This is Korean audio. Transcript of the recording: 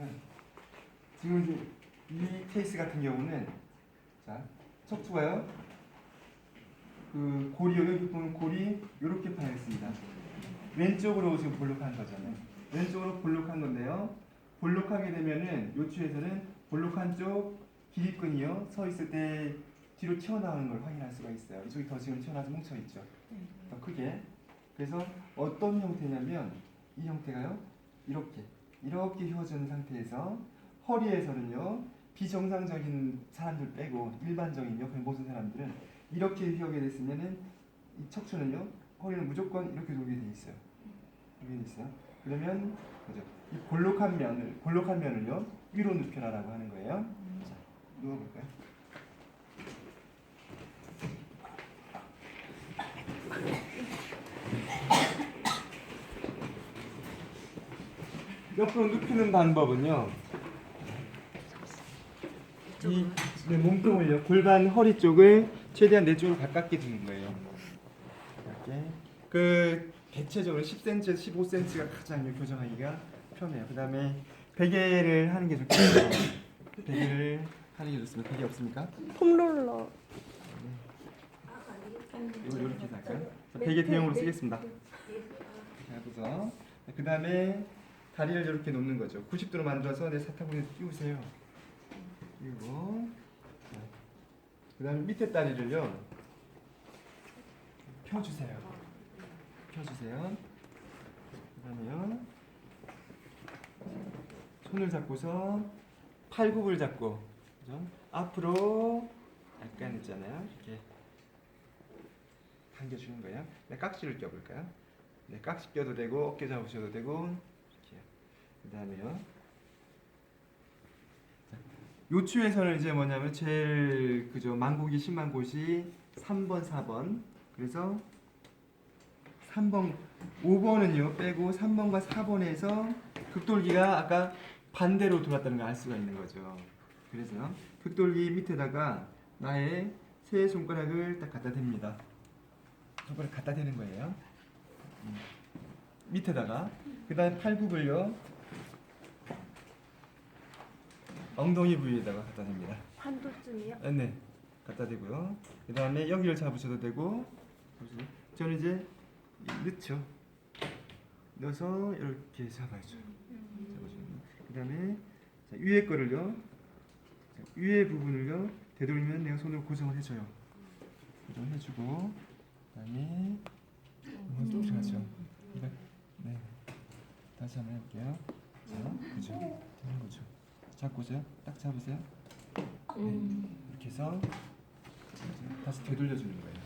보시면 지금 이제 이 케이스 같은 경우는 자 척추가요. 그 골이 여기 보면 골이 이렇게 파여 있습니다. 왼쪽으로 지금 볼록한 거잖아요. 왼쪽으로 볼록한 건데요. 볼록하게 되면은 요추에서는 볼록한 쪽 기립근이요 서 있을 때 뒤로 튀어나오는 걸 확인할 수가 있어요. 이쪽이 더 지금 튀어나와서 뭉쳐 있죠. 더 크게. 그래서 어떤 형태냐면 이 형태가요 이렇게 이렇게 휘어진 상태에서 허리에서는요 비정상적인 사람들 빼고 일반적인 옆에 모든 사람들은 이렇게 휘어게 됐으면은 이 척추는요 허리는 무조건 이렇게 돌게 돼 있어요. 돌게 돼 있어요. 그러면 그죠? 이 볼록한 면을 볼록한 면을요 위로 눕혀라라고 하는 거예요. 옆으로 눕히는 방법은요. 이 네, 몸통을요 골반 허리 쪽을 최대한 내 쪽으로 가깝게 두는 거예요. 이렇게 그 대체적으로 10cm에서 15cm가 가장 교정하기가 편해요. 그 다음에 베개를 하는 게 좋겠어요. 베개를 하는 게 좋습니다. 베개 없습니까? 폼롤러. 이거 이렇게 할까요? 자, 베개 대용으로 쓰겠습니다. 자, 그 다음에 다리를 이렇게 놓는 거죠. 90도로 만들어서 내 사타구니에 끼우세요. 그리고 그 다음에 밑에 다리를요 펴주세요. 펴주세요. 그 다음에요 손을 잡고서 팔굽을 잡고 그죠? 앞으로 약간 있잖아요. 이렇게 당겨주는 거예요. 네, 깍지를 껴볼까요? 네, 깍지 껴도 되고 어깨 잡으셔도 되고 다음에요. 요추에서는 이제 뭐냐면 제일 그죠 만국이 심한 곳이 3번, 4번. 그래서 3번, 5번은요 빼고 3번과 4번에서 극돌기가 아까 반대로 돌았다는 걸 알 수가 있는 거죠. 그래서 극돌기 밑에다가 나의 세 손가락을 딱 갖다 댑니다. 손가락 갖다 대는 거예요. 음. 밑에다가 그 다음에 팔굽을요 엉덩이 부위에다가 갖다 댑니다. 한도쯤이요? 아, 네, 갖다 대고요. 그 다음에 여기를 잡으셔도 되고. 저는 이제 넣죠. 넣어서 이렇게. 잡아줘요. 그다음에 자, 위에 거를요, 자, 위에 부분을요 되돌리면 내가 손으로 고정을 해줘요. 고정해주고, 그 다음에 이건 좀 잘하죠. 이거 네, 다시 한번 해볼게요. 자, 그죠? 되는 거죠. 잡고서요, 딱 잡으세요. 네. 이렇게 해서 다시 되돌려 주는 거예요.